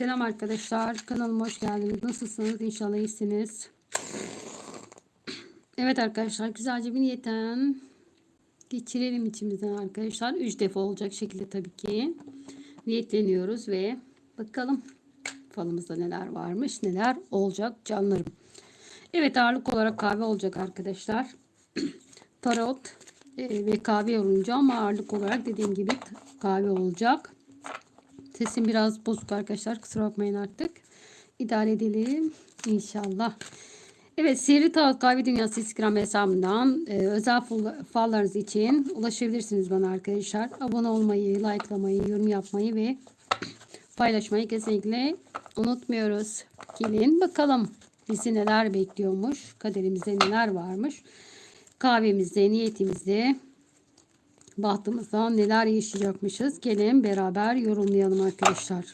Selam arkadaşlar. Kanalıma hoş geldiniz. Nasılsınız? İnşallah iyisiniz. Evet arkadaşlar güzelce bir niyetten geçirelim içimizden arkadaşlar. 3 defa olacak şekilde tabii ki. Niyetleniyoruz ve bakalım falımızda neler varmış neler olacak canlarım. Evet ağırlık olarak kahve olacak arkadaşlar. Tarot e, ve kahve yorumcu ama ağırlık olarak dediğim gibi kahve olacak. Sesim biraz bozuk arkadaşlar. Kusura bakmayın artık. İdare edelim. inşallah. Evet Sihirli Tarot Kahve Dünyası Instagram hesabından e, özel fallarınız için ulaşabilirsiniz bana arkadaşlar. Abone olmayı, likelamayı, yorum yapmayı ve paylaşmayı kesinlikle unutmuyoruz. Gelin bakalım bizi neler bekliyormuş. Kaderimizde neler varmış. Kahvemizde, niyetimizde bahtımızda neler yaşayacakmışız. Gelin beraber yorumlayalım arkadaşlar.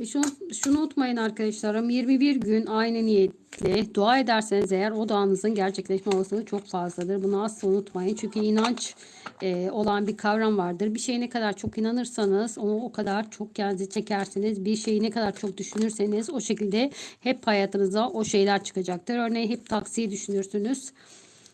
Ve şunu, şunu unutmayın arkadaşlarım 21 gün aynı niyetle dua ederseniz eğer o duanızın gerçekleşme olasılığı çok fazladır. Bunu asla unutmayın. Çünkü inanç e, olan bir kavram vardır. Bir şeye ne kadar çok inanırsanız onu o kadar çok kendinizi çekersiniz. Bir şeyi ne kadar çok düşünürseniz o şekilde hep hayatınıza o şeyler çıkacaktır. Örneğin hep taksiyi düşünürsünüz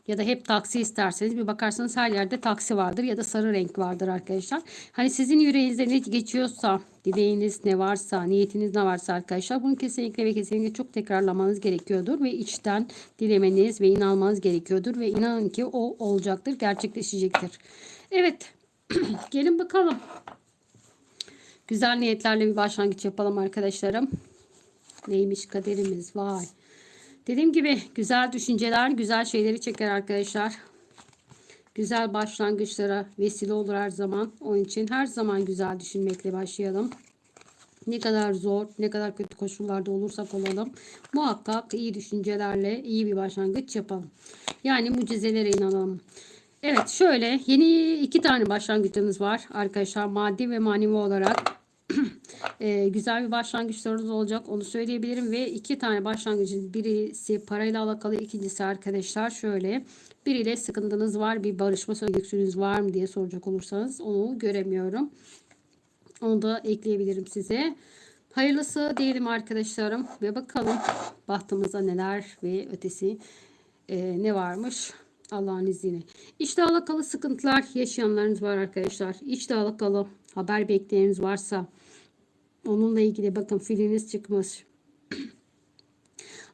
ya da hep taksi isterseniz bir bakarsanız her yerde taksi vardır ya da sarı renk vardır arkadaşlar. Hani sizin yüreğinizde ne geçiyorsa, dileğiniz ne varsa, niyetiniz ne varsa arkadaşlar bunu kesinlikle ve kesinlikle çok tekrarlamanız gerekiyordur ve içten dilemeniz ve inanmanız gerekiyordur ve inanın ki o olacaktır, gerçekleşecektir. Evet. Gelin bakalım. Güzel niyetlerle bir başlangıç yapalım arkadaşlarım. Neymiş kaderimiz? Vay. Dediğim gibi güzel düşünceler güzel şeyleri çeker arkadaşlar. Güzel başlangıçlara vesile olur her zaman. Onun için her zaman güzel düşünmekle başlayalım. Ne kadar zor, ne kadar kötü koşullarda olursak olalım. Muhakkak iyi düşüncelerle iyi bir başlangıç yapalım. Yani mucizelere inanalım. Evet şöyle yeni iki tane başlangıcımız var arkadaşlar. Maddi ve manevi olarak e, güzel bir başlangıçlarınız olacak. Onu söyleyebilirim. Ve iki tane başlangıcın birisi parayla alakalı. ikincisi arkadaşlar şöyle. Biriyle sıkıntınız var. Bir barışma söyleyeceksiniz var mı diye soracak olursanız onu göremiyorum. Onu da ekleyebilirim size. Hayırlısı diyelim arkadaşlarım. Ve bakalım bahtımıza neler ve ötesi e, ne varmış. Allah'ın izniyle. İşte alakalı sıkıntılar yaşayanlarınız var arkadaşlar. İşte alakalı haber bekleyeniniz varsa Onunla ilgili bakın filiniz çıkmış.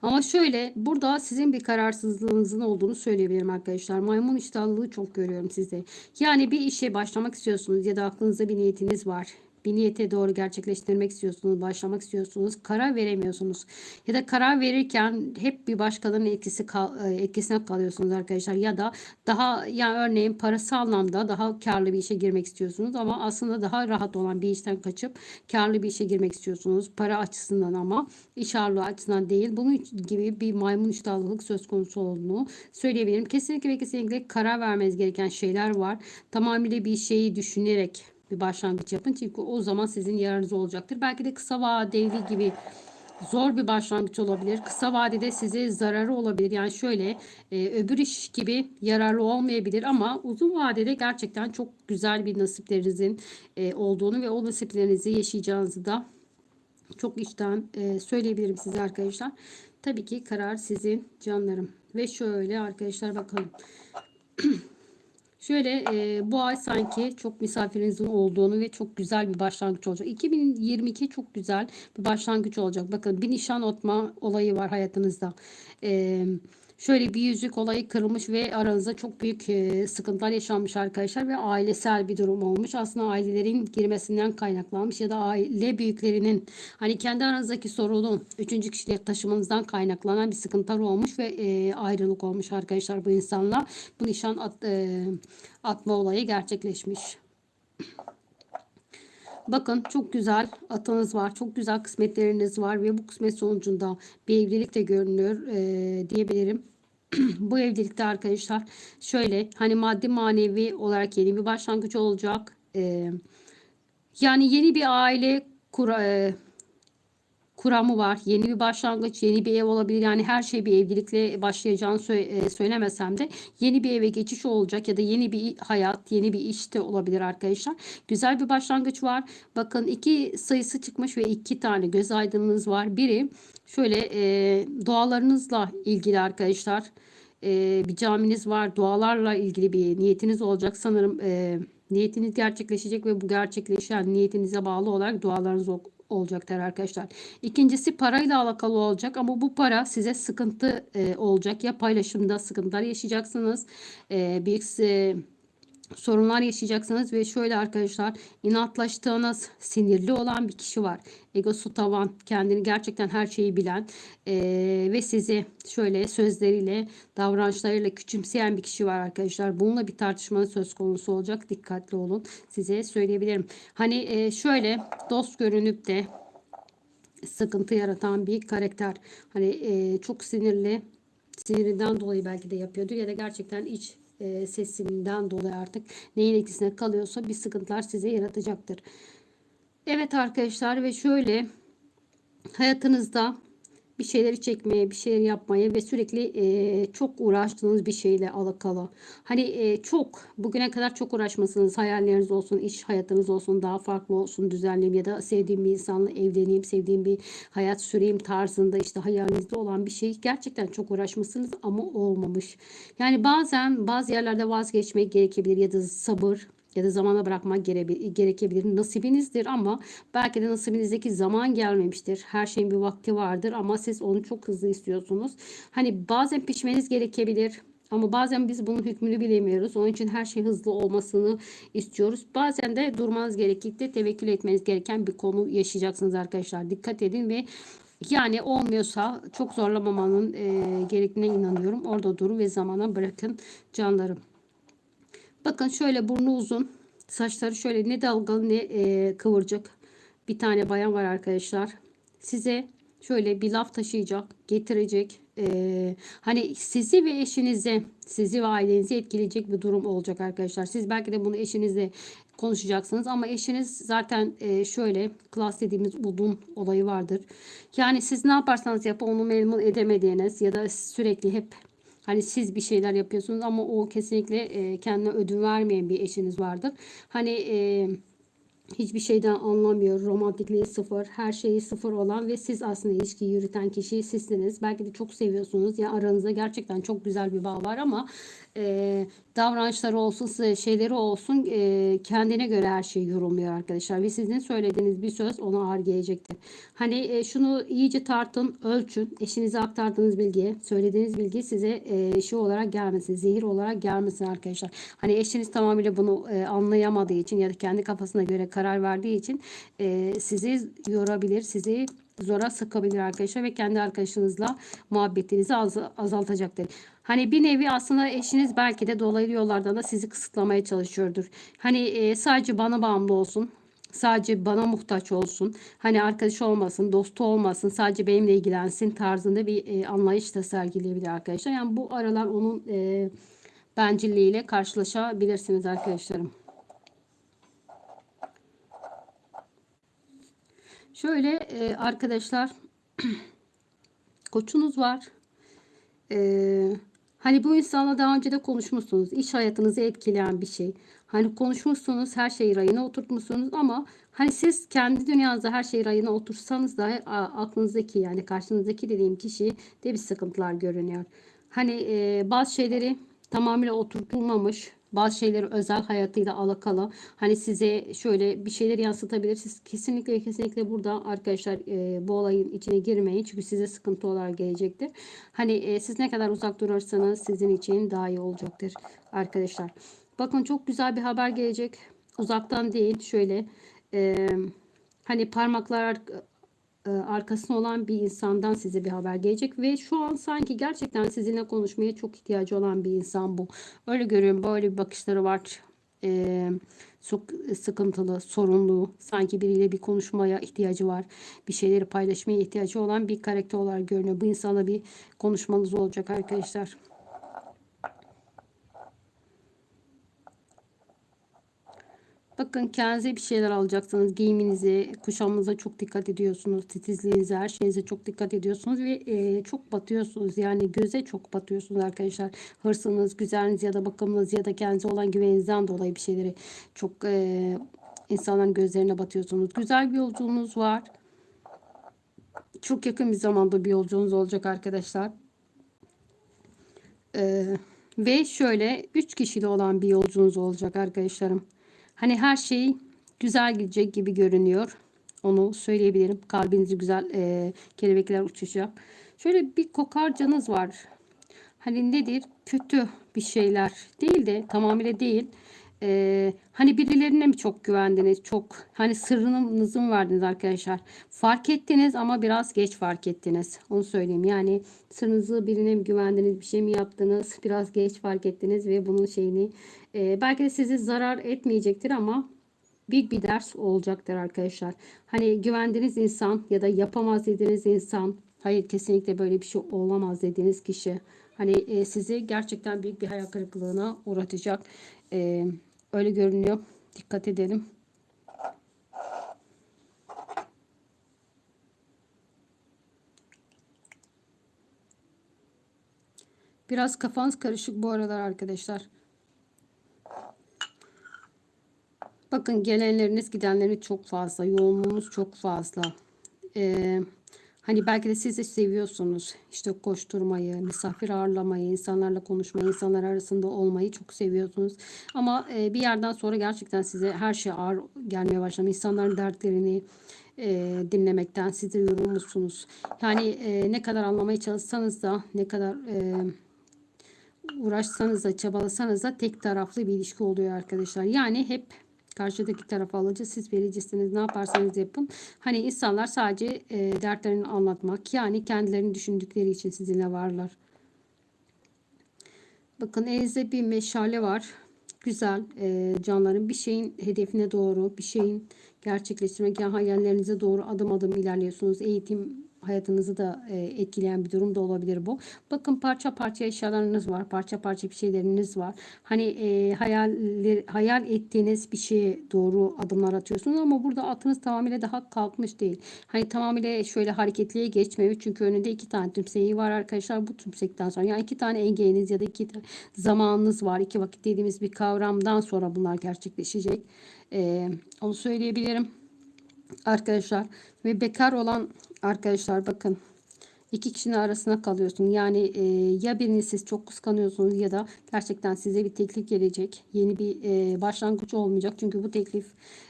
Ama şöyle burada sizin bir kararsızlığınızın olduğunu söyleyebilirim arkadaşlar. Maymun iştahlılığı çok görüyorum sizde. Yani bir işe başlamak istiyorsunuz ya da aklınızda bir niyetiniz var bir niyete doğru gerçekleştirmek istiyorsunuz, başlamak istiyorsunuz, karar veremiyorsunuz. Ya da karar verirken hep bir başkalarının etkisi kal, e, etkisine kalıyorsunuz arkadaşlar. Ya da daha yani örneğin parası anlamda daha karlı bir işe girmek istiyorsunuz ama aslında daha rahat olan bir işten kaçıp karlı bir işe girmek istiyorsunuz. Para açısından ama iş ağırlığı açısından değil. Bunun gibi bir maymun iştahlılık söz konusu olduğunu söyleyebilirim. Kesinlikle ve kesinlikle karar vermeniz gereken şeyler var. Tamamıyla bir şeyi düşünerek bir başlangıç yapın. Çünkü o zaman sizin yararınız olacaktır. Belki de kısa vadeli gibi zor bir başlangıç olabilir. Kısa vadede size zararı olabilir. Yani şöyle e, öbür iş gibi yararlı olmayabilir ama uzun vadede gerçekten çok güzel bir nasiplerinizin e, olduğunu ve o nasiplerinizi yaşayacağınızı da çok içten e, söyleyebilirim size arkadaşlar. Tabii ki karar sizin canlarım. Ve şöyle arkadaşlar bakalım. Şöyle e, bu ay sanki çok misafirinizin olduğunu ve çok güzel bir başlangıç olacak. 2022 çok güzel bir başlangıç olacak. Bakın bir nişan atma olayı var hayatınızda. Eee şöyle bir yüzük olayı kırılmış ve aranızda çok büyük e, sıkıntılar yaşanmış arkadaşlar ve ailesel bir durum olmuş. Aslında ailelerin girmesinden kaynaklanmış ya da aile büyüklerinin hani kendi aranızdaki sorunun üçüncü kişilik taşımanızdan kaynaklanan bir sıkıntılar olmuş ve e, ayrılık olmuş arkadaşlar bu insanla. Bu nişan at, e, atma olayı gerçekleşmiş. Bakın çok güzel atınız var. Çok güzel kısmetleriniz var ve bu kısmet sonucunda bir evlilik de görünüyor e, diyebilirim. bu evlilikte arkadaşlar şöyle hani maddi manevi olarak yeni bir başlangıç olacak. E, yani yeni bir aile kura, e, kuramı var. Yeni bir başlangıç, yeni bir ev olabilir. Yani her şey bir evlilikle başlayacağını sö- e, söylemesem de yeni bir eve geçiş olacak ya da yeni bir hayat, yeni bir iş de olabilir arkadaşlar. Güzel bir başlangıç var. Bakın iki sayısı çıkmış ve iki tane göz aydınınız var. Biri şöyle e, dualarınızla ilgili arkadaşlar. E, bir caminiz var. Dualarla ilgili bir niyetiniz olacak. Sanırım e, niyetiniz gerçekleşecek ve bu gerçekleşen niyetinize bağlı olarak dualarınız ol- olacaktır arkadaşlar. İkincisi parayla alakalı olacak ama bu para size sıkıntı e, olacak. Ya paylaşımda sıkıntılar yaşayacaksınız. E, bir e, sorunlar yaşayacaksınız ve şöyle arkadaşlar inatlaştığınız sinirli olan bir kişi var. Egosu tavan kendini gerçekten her şeyi bilen eee, ve sizi şöyle sözleriyle davranışlarıyla küçümseyen bir kişi var arkadaşlar. Bununla bir tartışmanın söz konusu olacak. Dikkatli olun. Size söyleyebilirim. Hani eee, şöyle dost görünüp de sıkıntı yaratan bir karakter. Hani eee, çok sinirli sinirinden dolayı belki de yapıyordur ya da gerçekten iç e, sesinden dolayı artık neyin etkisine kalıyorsa bir sıkıntılar size yaratacaktır. Evet arkadaşlar ve şöyle hayatınızda bir şeyleri çekmeye, bir şeyler yapmaya ve sürekli e, çok uğraştığınız bir şeyle alakalı. Hani e, çok bugüne kadar çok uğraşmasınız. Hayalleriniz olsun, iş hayatınız olsun, daha farklı olsun, düzenleyeyim ya da sevdiğim bir insanla evleneyim, sevdiğim bir hayat süreyim tarzında işte hayalinizde olan bir şey gerçekten çok uğraşmışsınız ama olmamış. Yani bazen bazı yerlerde vazgeçmek gerekebilir ya da sabır ya da zamana bırakmak gere- gerekebilir. Nasibinizdir ama belki de nasibinizdeki zaman gelmemiştir. Her şeyin bir vakti vardır ama siz onu çok hızlı istiyorsunuz. Hani bazen pişmeniz gerekebilir. Ama bazen biz bunun hükmünü bilemiyoruz. Onun için her şey hızlı olmasını istiyoruz. Bazen de durmanız gerekip de tevekkül etmeniz gereken bir konu yaşayacaksınız arkadaşlar. Dikkat edin ve yani olmuyorsa çok zorlamamanın e, gerektiğine inanıyorum. Orada durun ve zamana bırakın canlarım. Bakın şöyle burnu uzun. Saçları şöyle ne dalgalı ne e, kıvırcık. Bir tane bayan var arkadaşlar. Size şöyle bir laf taşıyacak, getirecek. E, hani sizi ve eşinizi, sizi ve ailenizi etkileyecek bir durum olacak arkadaşlar. Siz belki de bunu eşinizle konuşacaksınız ama eşiniz zaten e, şöyle klas dediğimiz udun olayı vardır. Yani siz ne yaparsanız yapın onu memnun edemediğiniz ya da sürekli hep Hani siz bir şeyler yapıyorsunuz ama o kesinlikle e, kendine ödün vermeyen bir eşiniz vardır. Hani e, hiçbir şeyden anlamıyor. Romantikliği sıfır. Her şeyi sıfır olan ve siz aslında ilişkiyi yürüten kişi sizsiniz. Belki de çok seviyorsunuz. Ya aranızda gerçekten çok güzel bir bağ var ama e, davranışları olsun, şeyleri olsun e, kendine göre her şey yorumluyor arkadaşlar. Ve sizin söylediğiniz bir söz ona ağır gelecektir. Hani e, şunu iyice tartın, ölçün. Eşinize aktardığınız bilgi, söylediğiniz bilgi size e, şey olarak gelmesin, zehir olarak gelmesin arkadaşlar. Hani eşiniz tamamıyla bunu e, anlayamadığı için ya da kendi kafasına göre karar verdiği için e, sizi yorabilir, sizi zora sıkabilir arkadaşlar ve kendi arkadaşınızla muhabbetinizi az, azaltacaktır. Hani bir nevi aslında eşiniz belki de dolaylı yollardan da sizi kısıtlamaya çalışıyordur. Hani e, sadece bana bağımlı olsun. Sadece bana muhtaç olsun. Hani arkadaş olmasın, dostu olmasın, sadece benimle ilgilensin tarzında bir e, anlayış da sergileyebilir arkadaşlar. Yani bu aralar onun e, bencilliğiyle karşılaşabilirsiniz arkadaşlarım. Şöyle e, arkadaşlar koçunuz var. E, hani bu insanla daha önce de konuşmuşsunuz. İş hayatınızı etkileyen bir şey. Hani konuşmuşsunuz, her şeyi rayına oturtmuşsunuz ama hani siz kendi dünyanızda her şeyi rayına otursanız da aklınızdaki yani karşınızdaki dediğim kişi de bir sıkıntılar görünüyor. Hani e, bazı şeyleri tamamıyla oturtulmamış, bazı şeyleri özel hayatıyla alakalı. Hani size şöyle bir şeyler yansıtabilir. Siz kesinlikle kesinlikle burada arkadaşlar e, bu olayın içine girmeyin. Çünkü size sıkıntı olarak gelecektir. Hani e, siz ne kadar uzak durursanız sizin için daha iyi olacaktır arkadaşlar. Bakın çok güzel bir haber gelecek. Uzaktan değil şöyle e, hani parmaklar ar- arkasında olan bir insandan size bir haber gelecek ve şu an sanki gerçekten sizinle konuşmaya çok ihtiyacı olan bir insan bu. Öyle görüyorum böyle bir bakışları var. E, çok sıkıntılı, sorunlu, sanki biriyle bir konuşmaya ihtiyacı var. Bir şeyleri paylaşmaya ihtiyacı olan bir karakter olarak görünüyor. Bu insanla bir konuşmanız olacak arkadaşlar. Bakın kendinize bir şeyler alacaksınız. Giyiminize, kuşamınıza çok dikkat ediyorsunuz. Titizliğinize, her şeyinize çok dikkat ediyorsunuz ve e, çok batıyorsunuz. Yani göze çok batıyorsunuz arkadaşlar. Hırsınız, güzeliniz ya da bakımınız ya da kendinize olan güveninizden dolayı bir şeyleri çok e, insanların gözlerine batıyorsunuz. Güzel bir yolculuğunuz var. Çok yakın bir zamanda bir yolculuğunuz olacak arkadaşlar. Ee, ve şöyle 3 kişili olan bir yolculuğunuz olacak arkadaşlarım. Hani her şey güzel gidecek gibi görünüyor. Onu söyleyebilirim. Kalbinizi güzel e, kelebekler uçuşacak. Şöyle bir kokarcanız var. Hani nedir? Kötü bir şeyler değil de tamamıyla değil. Ee, hani birilerine mi çok güvendiniz? Çok hani sırrınızı mı verdiniz arkadaşlar? Fark ettiniz ama biraz geç fark ettiniz. Onu söyleyeyim. Yani sırrınızı birine mi güvendiniz? Bir şey mi yaptınız? Biraz geç fark ettiniz ve bunun şeyini e, belki de sizi zarar etmeyecektir ama büyük bir ders olacaktır arkadaşlar. Hani güvendiğiniz insan ya da yapamaz dediğiniz insan hayır kesinlikle böyle bir şey olamaz dediğiniz kişi hani e, sizi gerçekten büyük bir hayal kırıklığına uğratacak. E, öyle görünüyor. Dikkat edelim. Biraz kafanız karışık bu aralar arkadaşlar. Bakın gelenleriniz gidenleriniz çok fazla. Yoğunluğunuz çok fazla. Ee, hani belki de siz de seviyorsunuz. İşte koşturmayı, misafir ağırlamayı, insanlarla konuşmayı, insanlar arasında olmayı çok seviyorsunuz. Ama e, bir yerden sonra gerçekten size her şey ağır gelmeye başlamış. İnsanların dertlerini e, dinlemekten siz de yorulmuşsunuz. Yani e, ne kadar anlamaya çalışsanız da ne kadar... E, uğraşsanız da çabalasanız da tek taraflı bir ilişki oluyor arkadaşlar. Yani hep karşıdaki taraf alıcı siz vericisiniz ne yaparsanız yapın. Hani insanlar sadece e, dertlerini anlatmak yani kendilerini düşündükleri için sizinle varlar. Bakın elinizde bir meşale var. Güzel e, canların bir şeyin hedefine doğru bir şeyin gerçekleştirmek yani hayallerinize doğru adım adım ilerliyorsunuz. Eğitim hayatınızı da e, etkileyen bir durum da olabilir bu. Bakın parça parça eşyalarınız var. Parça parça bir şeyleriniz var. Hani e, hayal, hayal ettiğiniz bir şeye doğru adımlar atıyorsunuz ama burada atınız tamamıyla daha kalkmış değil. Hani tamamıyla şöyle hareketliye geçmiyor. Çünkü önünde iki tane tümseyi var arkadaşlar. Bu tümsekten sonra yani iki tane engeliniz ya da iki zamanınız var. İki vakit dediğimiz bir kavramdan sonra bunlar gerçekleşecek. E, onu söyleyebilirim arkadaşlar ve bekar olan arkadaşlar bakın iki kişinin arasına kalıyorsun. Yani e, ya birini siz çok kıskanıyorsunuz ya da gerçekten size bir teklif gelecek. Yeni bir e, başlangıç olmayacak. Çünkü bu teklif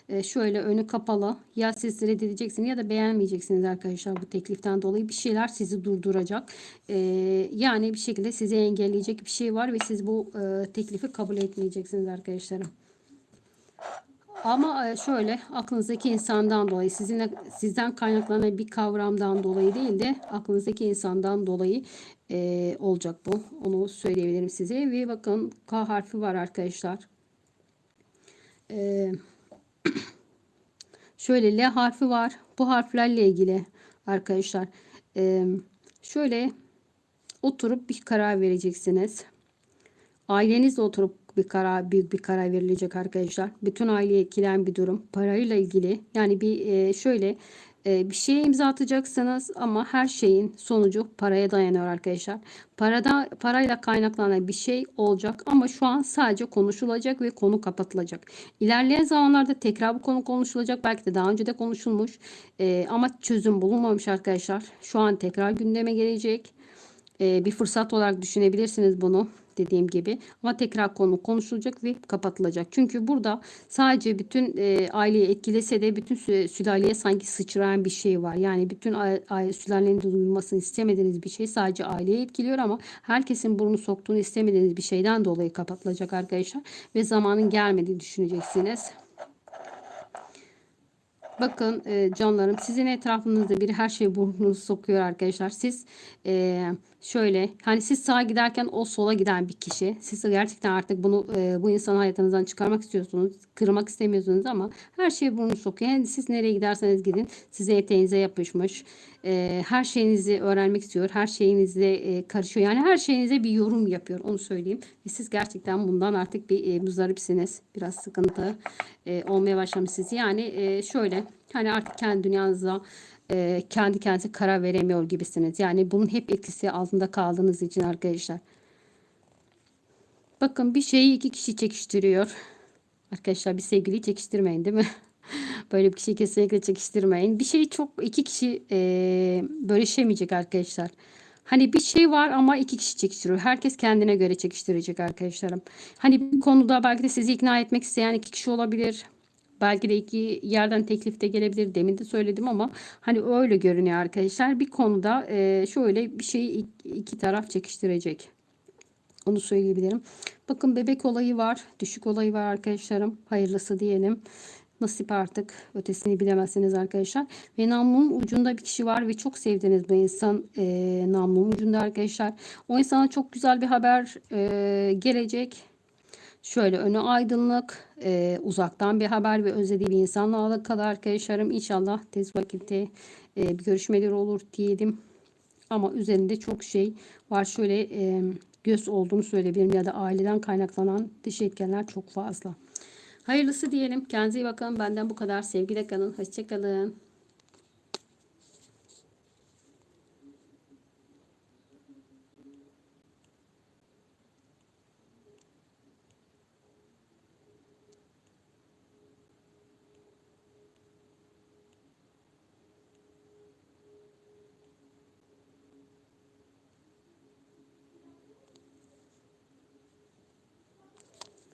e, şöyle önü kapalı. Ya siz reddedeceksiniz ya da beğenmeyeceksiniz arkadaşlar bu tekliften dolayı. Bir şeyler sizi durduracak. E, yani bir şekilde sizi engelleyecek bir şey var ve siz bu e, teklifi kabul etmeyeceksiniz arkadaşlarım. Ama e, şöyle aklınızdaki insandan dolayı sizinle sizden kaynaklanan bir kavramdan dolayı değil de aklınızdaki insandan dolayı e, olacak bu. Onu söyleyebilirim size. Ve bakın K harfi var arkadaşlar. E, şöyle L harfi var. Bu harflerle ilgili arkadaşlar. E, şöyle oturup bir karar vereceksiniz. Ailenizle oturup bir karar büyük bir karar verilecek arkadaşlar. Bütün aileyi etkileyen bir durum. Parayla ilgili yani bir e, şöyle e, bir şeye imza atacaksınız ama her şeyin sonucu paraya dayanıyor arkadaşlar. Parada parayla kaynaklanan bir şey olacak ama şu an sadece konuşulacak ve konu kapatılacak. İlerleyen zamanlarda tekrar bu konu konuşulacak. Belki de daha önce de konuşulmuş e, ama çözüm bulunmamış arkadaşlar. Şu an tekrar gündeme gelecek. E, bir fırsat olarak düşünebilirsiniz bunu dediğim gibi. Ama tekrar konu konuşulacak ve kapatılacak. Çünkü burada sadece bütün e, aileyi etkilese de bütün sülaleye sanki sıçrayan bir şey var. Yani bütün sülalenin duyulmasını istemediğiniz bir şey sadece aileyi etkiliyor ama herkesin burnu soktuğunu istemediğiniz bir şeyden dolayı kapatılacak arkadaşlar. Ve zamanın gelmediğini düşüneceksiniz. Bakın e, canlarım sizin etrafınızda biri her şeye burnunuzu sokuyor arkadaşlar. Siz e, şöyle hani siz sağa giderken o sola giden bir kişi. Siz gerçekten artık bunu e, bu insanı hayatınızdan çıkarmak istiyorsunuz. Kırmak istemiyorsunuz ama her şeye burnunu sokuyor. Yani siz nereye giderseniz gidin size eteğinize yapışmış. E, her şeyinizi öğrenmek istiyor. Her şeyinizle e, karışıyor. Yani her şeyinize bir yorum yapıyor. Onu söyleyeyim. Ve siz gerçekten bundan artık bir e, muzdaripsiniz. Biraz sıkıntı e, olmaya başlamışsınız. Yani e, şöyle hani artık kendi dünyanıza e, kendi kendinize karar veremiyor gibisiniz. Yani bunun hep etkisi altında kaldığınız için arkadaşlar. Bakın bir şeyi iki kişi çekiştiriyor. Arkadaşlar bir sevgiliyi çekiştirmeyin değil mi? Böyle bir kişiyi kesinlikle çekiştirmeyin. Bir şeyi çok iki kişi e, bölüşemeyecek arkadaşlar. Hani bir şey var ama iki kişi çekiştiriyor. Herkes kendine göre çekiştirecek arkadaşlarım. Hani bir konuda belki de sizi ikna etmek isteyen iki kişi olabilir. Belki de iki yerden teklif de gelebilir. Demin de söyledim ama hani öyle görünüyor arkadaşlar. Bir konuda e, şöyle bir şeyi iki taraf çekiştirecek. Onu söyleyebilirim. Bakın bebek olayı var. Düşük olayı var arkadaşlarım. Hayırlısı diyelim. Nasip artık. Ötesini bilemezsiniz arkadaşlar. Ve namlunun ucunda bir kişi var ve çok sevdiğiniz bu insan e, namlunun ucunda arkadaşlar. O insana çok güzel bir haber e, gelecek. Şöyle önü aydınlık, e, uzaktan bir haber ve özlediği bir insanla alakalı arkadaşlarım. İnşallah tez vakitte e, bir görüşmeler olur diyelim. Ama üzerinde çok şey var. Şöyle e, göz olduğunu söyleyebilirim ya da aileden kaynaklanan dış etkenler çok fazla. Hayırlısı diyelim. Kendinize iyi bakın. Benden bu kadar. Sevgiyle kalın. Hoşçakalın.